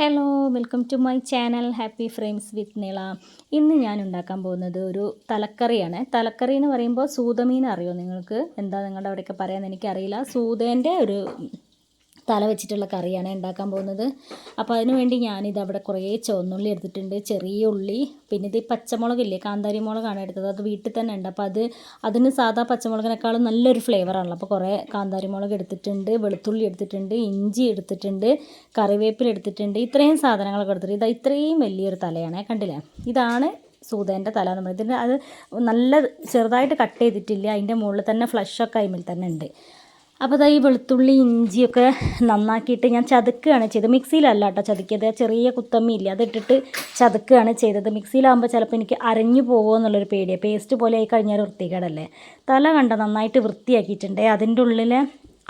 Hello welcome to my channel happy frames with Nila ഇന്ന് ഞാൻ ഉണ്ടാക്കാൻ പോകുന്നത് ഒരു തലക്കറിയാണ്. തലക്കറി എന്ന് പറയുമ്പോൾ സൂതമീൻ അറിയോ നിങ്ങൾക്ക്? എന്താ നിങ്ങളുടെ അവിടെയൊക്കെ പറയാമെന്ന് എനിക്കറിയില്ല. സൂതേന്റെ ഒരു തല വെച്ചിട്ടുള്ള കറിയാണ് ഉണ്ടാക്കാൻ പോകുന്നത്. അപ്പോൾ അതിന് വേണ്ടി ഞാനിത് അവിടെ കുറേ ചുവന്നുള്ളി എടുത്തിട്ടുണ്ട്. ചെറിയ ഉള്ളി പിന്നെ ഇത് പച്ചമുളകില്ലേ കാന്താരി മുളകാണ് എടുത്തത്. അത് വീട്ടിൽ തന്നെ ഉണ്ട്. അപ്പോൾ അത് അതിന് സാധാ പച്ചമുളകിനേക്കാളും നല്ലൊരു ഫ്ലേവറാണല്ലോ അപ്പോൾ കുറേ കാന്താരി മുളക് എടുത്തിട്ടുണ്ട് വെളുത്തുള്ളി എടുത്തിട്ടുണ്ട് ഇഞ്ചി എടുത്തിട്ടുണ്ട് കറിവേപ്പില എടുത്തിട്ടുണ്ട്. ഇത്രയും സാധനങ്ങളൊക്കെ എടുത്തിട്ട് ഇത് ഇത്രയും വലിയൊരു തലയാണ്. കണ്ടില്ലേ? ഇതാണ് സൂതേന്റെ തല എന്ന് പറയുന്നത്. ഇതിന് അത് നല്ല ചെറുതായിട്ട് കട്ട് ചെയ്തിട്ടില്ല. അതിന്റെ മുകളിൽ തന്നെ ഫ്ലഷൊക്കെ അതിമിൽ തന്നെ ഉണ്ട്. അപ്പോൾ അതാ ഈ വെളുത്തുള്ളി ഇഞ്ചിയൊക്കെ നന്നാക്കിയിട്ട് ഞാൻ ചതുക്കുകയാണ് ചെയ്തത്. മിക്സിയിലല്ല കേട്ടോ ചതുക്കിയത്. ചെറിയ കുത്തമ്മി ഇല്ല അതിട്ടിട്ട് ചതുക്കുകയാണ് ചെയ്തത്. മിക്സിയിലാകുമ്പോൾ ചിലപ്പോൾ എനിക്ക് അരഞ്ഞു പോകുമോ എന്നുള്ളൊരു പേടിയാണ് പേസ്റ്റ് പോലെ ആയി കഴിഞ്ഞാൽ വൃത്തികേടല്ലേ. തല കണ്ട നന്നായിട്ട് വൃത്തിയാക്കിയിട്ടുണ്ട്. അതിന്റെ ഉള്ളിൽ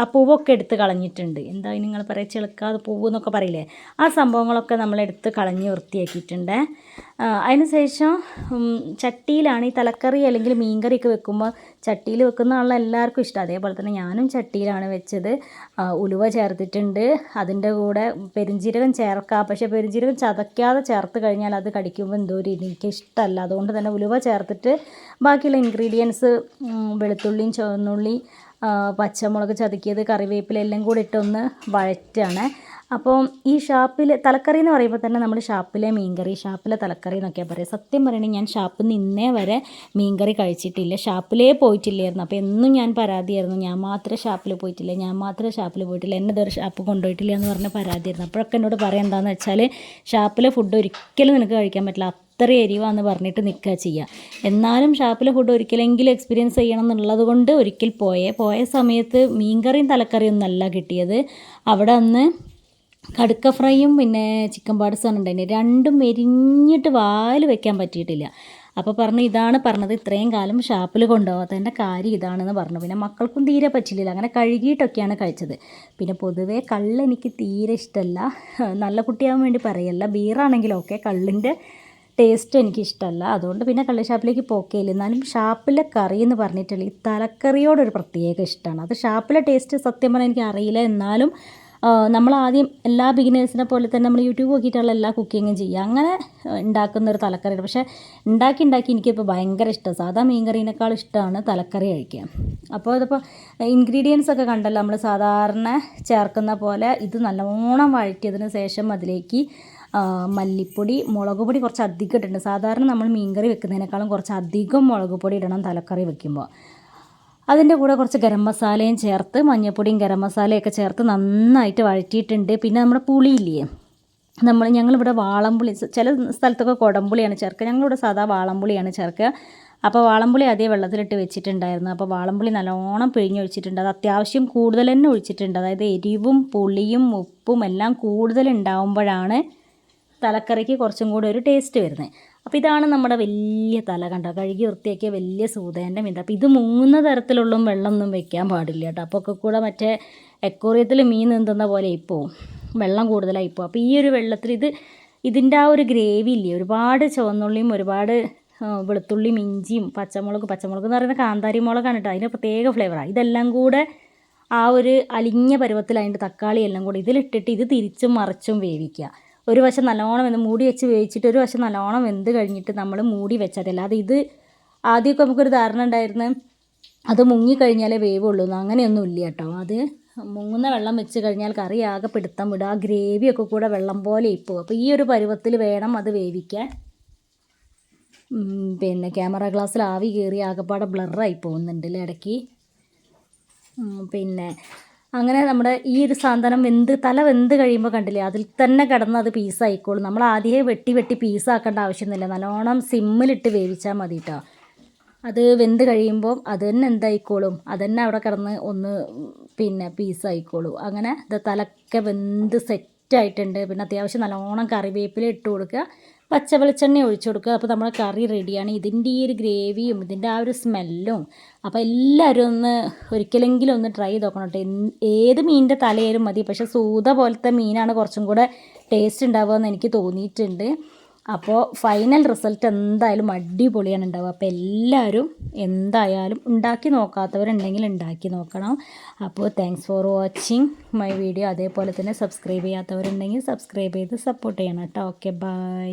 ആ പൂവൊക്കെ എടുത്ത് കളഞ്ഞിട്ടുണ്ട്. എന്താ നിങ്ങൾ പറയുക ചെളുക്കാതെ പൂവ് എന്നൊക്കെ പറയില്ലേ? ആ സംഭവങ്ങളൊക്കെ നമ്മൾ എടുത്ത് കളഞ്ഞ് വൃത്തിയാക്കിയിട്ടുണ്ട്. അതിനുശേഷം ചട്ടിയിലാണ് ഈ തലക്കറി അല്ലെങ്കിൽ മീൻകറിയൊക്കെ വെക്കുമ്പോൾ ചട്ടിയിൽ വെക്കുന്ന ആളെ എല്ലാവർക്കും ഇഷ്ടം. അതേപോലെ തന്നെ ഞാനും ചട്ടിയിലാണ് വെച്ചത്. ഉലുവ ചേർത്തിട്ടുണ്ട്. അതിന്റെ കൂടെ പെരുംജീരകം ചേർക്കാം. പക്ഷേ പെരുംജീരകം ചതയ്ക്കാതെ ചേർത്ത് കഴിഞ്ഞാൽ അത് കടിക്കുമ്പോൾ എന്തോ ഒരു എനിക്ക് ഇഷ്ടമല്ല. അതുകൊണ്ട് തന്നെ ഉലുവ ചേർത്തിട്ട് ബാക്കിയുള്ള ഇൻഗ്രീഡിയൻസ് വെളുത്തുള്ളിയും ചുവന്നുള്ളി പച്ചമുളക് ചതുക്കിയത് കറിവേപ്പില എല്ലാം കൂടി ഇട്ടൊന്ന് വഴറ്റാണ്. അപ്പോൾ ഈ ഷാപ്പിൽ തലക്കറി എന്ന് പറയുമ്പോൾ തന്നെ നമ്മൾ ഷാപ്പിലെ മീൻകറി ഷാപ്പിലെ തലക്കറി എന്നൊക്കെയാണ് പറയുക സത്യം പറയണേ ഞാൻ ഷാപ്പിൽ നിന്ന് ഇന്നേ വരെ മീൻകറി കഴിച്ചിട്ടില്ല. ഷാപ്പിലേ പോയിട്ടില്ലായിരുന്നു. അപ്പോൾ എന്നും ഞാൻ പരാതിയായിരുന്നു. ഞാൻ മാത്രമേ ഷാപ്പിൽ പോയിട്ടില്ല. ഞാൻ മാത്രമേ ഷാപ്പിൽ പോയിട്ടില്ല. എന്നെ ഇതൊരു ഷാപ്പ് കൊണ്ടുപോയിട്ടില്ല എന്ന് പറഞ്ഞ പരാതിയായിരുന്നു. അപ്പോഴൊക്കെ എന്നോട് പറയാം എന്താണെന്ന് വെച്ചാൽ ഷാപ്പിലെ ഫുഡ് ഒരിക്കലും നിനക്ക് കഴിക്കാൻ പറ്റില്ല. അത്ര എരിവാന്ന് പറഞ്ഞിട്ട് നിൽക്കുക ചെയ്യുക എന്നാലും ഷാപ്പിലെ ഫുഡ് ഒരിക്കലെങ്കിലും എക്സ്പീരിയൻസ് ചെയ്യണം എന്നുള്ളത് കൊണ്ട് ഒരിക്കൽ പോയേ. പോയ സമയത്ത് മീൻകറിയും തലക്കറിയും ഒന്നല്ല കിട്ടിയത്. അവിടെ അന്ന് കടുക്ക ഫ്രൈയും പിന്നെ ചിക്കൻ പാട്സാണ് ഉണ്ടായിന്. രണ്ടും മെരിഞ്ഞിട്ട് വായിൽ വെക്കാൻ പറ്റിയിട്ടില്ല. അപ്പോൾ പറഞ്ഞു ഇതാണ് പറഞ്ഞത്. ഇത്രയും കാലം ഷാപ്പിൽ കൊണ്ടുപോകാത്തതിന്റെ കാര്യം ഇതാണെന്ന് പറഞ്ഞു. പിന്നെ മക്കൾക്കും തീരെ പറ്റില്ല അങ്ങനെ കഴുകിയിട്ടൊക്കെയാണ് കഴിച്ചത്. പിന്നെ പൊതുവേ കള്ള് എനിക്ക് തീരെ ഇഷ്ടമല്ല നല്ല കുട്ടിയാവാൻ വേണ്ടി പറയല്ല. ബീറാണെങ്കിലും ഓക്കെ കള്ളിന്റെ ടേസ്റ്റ് എനിക്കിഷ്ടമല്ല അതുകൊണ്ട് പിന്നെ കള്ളി ഷാപ്പിലേക്ക് പോക്കേയില്ല. എന്നാലും ഷാപ്പിലെ കറി എന്ന് പറഞ്ഞിട്ടുള്ള ഈ തലക്കറിയോടൊരു പ്രത്യേക ഇഷ്ടമാണ്. അത് ഷാപ്പിലെ ടേസ്റ്റ് സത്യം പറഞ്ഞാൽ എനിക്ക് അറിയില്ല. എന്നാലും നമ്മൾ ആദ്യം എല്ലാ ബിഗിനേഴ്സിനെ പോലെ തന്നെ നമ്മൾ യൂട്യൂബ് നോക്കിയിട്ടുള്ള എല്ലാ കുക്കിങ്ങും ചെയ്യുക. അങ്ങനെ ഉണ്ടാക്കുന്ന ഒരു തലക്കറിയാണ്. പക്ഷേ ഉണ്ടാക്കി ഉണ്ടാക്കി എനിക്കിപ്പോൾ ഭയങ്കര ഇഷ്ടം. സാധാ മീൻ കറീനേക്കാൾ ഇഷ്ടമാണ് തലക്കറി കഴിക്കുക അപ്പോൾ ഇതിപ്പോൾ ഇൻഗ്രീഡിയൻസ് ഒക്കെ കണ്ടല്ലോ. നമ്മൾ സാധാരണ ചേർക്കുന്ന പോലെ ഇത് നല്ലോണം വഴറ്റിയതിന് ശേഷം അതിലേക്ക് മല്ലിപ്പൊടി മുളക് പൊടി കുറച്ച് അധികം ഇട്ടിട്ടുണ്ട് സാധാരണ നമ്മൾ മീൻകറി വെക്കുന്നതിനേക്കാളും കുറച്ച് അധികം മുളക് പൊടി ഇടണം തലക്കറി വെക്കുമ്പോൾ. അതിന്റെ കൂടെ കുറച്ച് ഗരം മസാലയും ചേർത്ത് മഞ്ഞൾപ്പൊടിയും ഗരം മസാലയൊക്കെ ചേർത്ത് നന്നായിട്ട് വഴറ്റിയിട്ടുണ്ട്. പിന്നെ നമ്മുടെ പുളിയില്ലേ? നമ്മൾ ഞങ്ങളിവിടെ വാളംപുളി ചില സ്ഥലത്തൊക്കെ കുടംപുളിയാണ് ചേർക്കുക. ഞങ്ങളിവിടെ സാധാ വാളംപുളിയാണ് ചേർക്കുക. അപ്പോൾ വാളംപുളി അതേ വെള്ളത്തിലിട്ട് വെച്ചിട്ടുണ്ടായിരുന്നു. അപ്പോൾ വാളംപുളി നല്ലോണം പിഴിഞ്ഞൊഴിച്ചിട്ടുണ്ട്. അത് അത്യാവശ്യം കൂടുതൽ തന്നെ ഒഴിച്ചിട്ടുണ്ട്. അതായത് എരിവും പുളിയും ഉപ്പും എല്ലാം കൂടുതൽ ഉണ്ടാവുമ്പോഴാണ് തലക്കറിക്ക് കുറച്ചും കൂടി ഒരു ടേസ്റ്റ് വരുന്നത് അപ്പോൾ ഇതാണ് നമ്മുടെ വലിയ തല കണ്ടോ? കഴുകി വൃത്തിയാക്കിയ വലിയ സൂതേന്റെ മീൻ അപ്പോൾ ഇത് മൂന്ന് തരത്തിലുള്ള വെള്ളമൊന്നും വെക്കാൻ പാടില്ല കേട്ടോ. അപ്പോൾ ഒക്കെ കൂടെ മറ്റേ എക്കോറിയത്തിൽ മീൻ നീന്തുന്ന പോലെ ഇപ്പോൾ വെള്ളം കൂടുതലായി പോകും അപ്പോൾ ഈ ഒരു വെള്ളത്തിൽ ഇത് ഇതിന്റെ ആ ഒരു ഗ്രേവി ഇല്ലേ? ഒരുപാട് ചുവന്നുള്ളിയും ഒരുപാട് വെളുത്തുള്ളിയും ഇഞ്ചിയും പച്ചമുളക് പച്ചമുളക് എന്ന് പറയുന്ന കാന്താരി മുളകാണ് കേട്ടോ. അതിന്റെ പ്രത്യേക ഫ്ലേവറാണ് ഇതെല്ലാം കൂടെ ആ ഒരു അലിഞ്ഞ പരുവത്തിൽ തക്കാളി എല്ലാം കൂടി ഇതിലിട്ടിട്ട് ഇത് തിരിച്ചും മറിച്ചും വേവിക്കുക. ഒരു വശം നല്ലോണം വെന്ത് മൂടി വെച്ച് വേവിച്ചിട്ട് ഒരു വശം നല്ലോണം വെന്ത് കഴിഞ്ഞിട്ട് നമ്മൾ മൂടി വെച്ചാൽ അല്ലാതെ ഇത് ആദ്യമൊക്കെ നമുക്കൊരു ധാരണ ഉണ്ടായിരുന്നു അത് മുങ്ങിക്കഴിഞ്ഞാലേ വേവുള്ളൂ എന്ന്. അങ്ങനെയൊന്നും ഇല്ല കേട്ടോ. അത് മുങ്ങുന്ന വെള്ളം വെച്ച് കഴിഞ്ഞാൽ കറി ആകെ പിടുത്തം വിടുക ആ ഗ്രേവിയൊക്കെ കൂടെ വെള്ളം പോലെ ഇപ്പോൾ അപ്പോൾ ഈ ഒരു പരുവത്തിൽ വേണം അത് വേവിക്കാൻ. പിന്നെ ക്യാമറ ഗ്ലാസ്സിൽ ആവി കയറി ആകെപ്പാടെ ബ്ലറായി പോകുന്നുണ്ട് ഇടയ്ക്ക്. പിന്നെ അങ്ങനെ നമ്മുടെ ഈ ഒരു സാധനം വെന്ത് തല വെന്ത് കഴിയുമ്പോൾ കണ്ടില്ലേ അതിൽ തന്നെ കിടന്ന് അത് പീസായിക്കോളും നമ്മൾ ആദ്യമേ വെട്ടി വെട്ടി പീസാക്കേണ്ട ആവശ്യമൊന്നുമില്ല. നല്ലോണം സിമ്മിലിട്ട് വേവിച്ചാൽ മതി കേട്ടോ അത് വെന്ത് കഴിയുമ്പോൾ അത് തന്നെ എന്തായിക്കോളും. അത് തന്നെ അവിടെ കിടന്ന് ഒന്ന് പിന്നെ പീസായിക്കോളും അങ്ങനെ ഇത് തലക്കെ വെന്ത് സെറ്റായിട്ടുണ്ട് പിന്നെ അത്യാവശ്യം നല്ലോണം കറിവേപ്പില ഇട്ട് കൊടുക്കുക. പച്ച വെളിച്ചെണ്ണ ഒഴിച്ചു കൊടുക്കുക. അപ്പോൾ നമ്മുടെ കറി റെഡിയാണ്. ഇതിന്റെ ഈ ഒരു ഗ്രേവിയും ഇതിന്റെ ആ ഒരു സ്മെല്ലും അപ്പോൾ എല്ലാവരും ഒന്ന് ഒരിക്കലെങ്കിലും ഒന്ന് ട്രൈ ചെയ്ത് നോക്കണം കേട്ടോ. ഏത് മീനിന്റെ തലയായാലും മതി. പക്ഷേ സൂത പോലത്തെ മീനാണ് കുറച്ചും കൂടെ ടേസ്റ്റ് ഉണ്ടാവുക എന്ന് എനിക്ക് തോന്നിയിട്ടുണ്ട്. അപ്പോൾ ഫൈനൽ റിസൾട്ട് എന്തായാലും അടിപൊളിയാണ് ഉണ്ടാവുക. അപ്പോൾ എല്ലാവരും എന്തായാലും ഉണ്ടാക്കി നോക്കാത്തവരുണ്ടെങ്കിൽ ഉണ്ടാക്കി നോക്കണം. അപ്പോൾ thanks for watching my video അതേപോലെ തന്നെ സബ്സ്ക്രൈബ് ചെയ്യാത്തവരുണ്ടെങ്കിൽ സബ്സ്ക്രൈബ് ചെയ്ത് സപ്പോർട്ട് ചെയ്യണം കേട്ടോ. Okay bye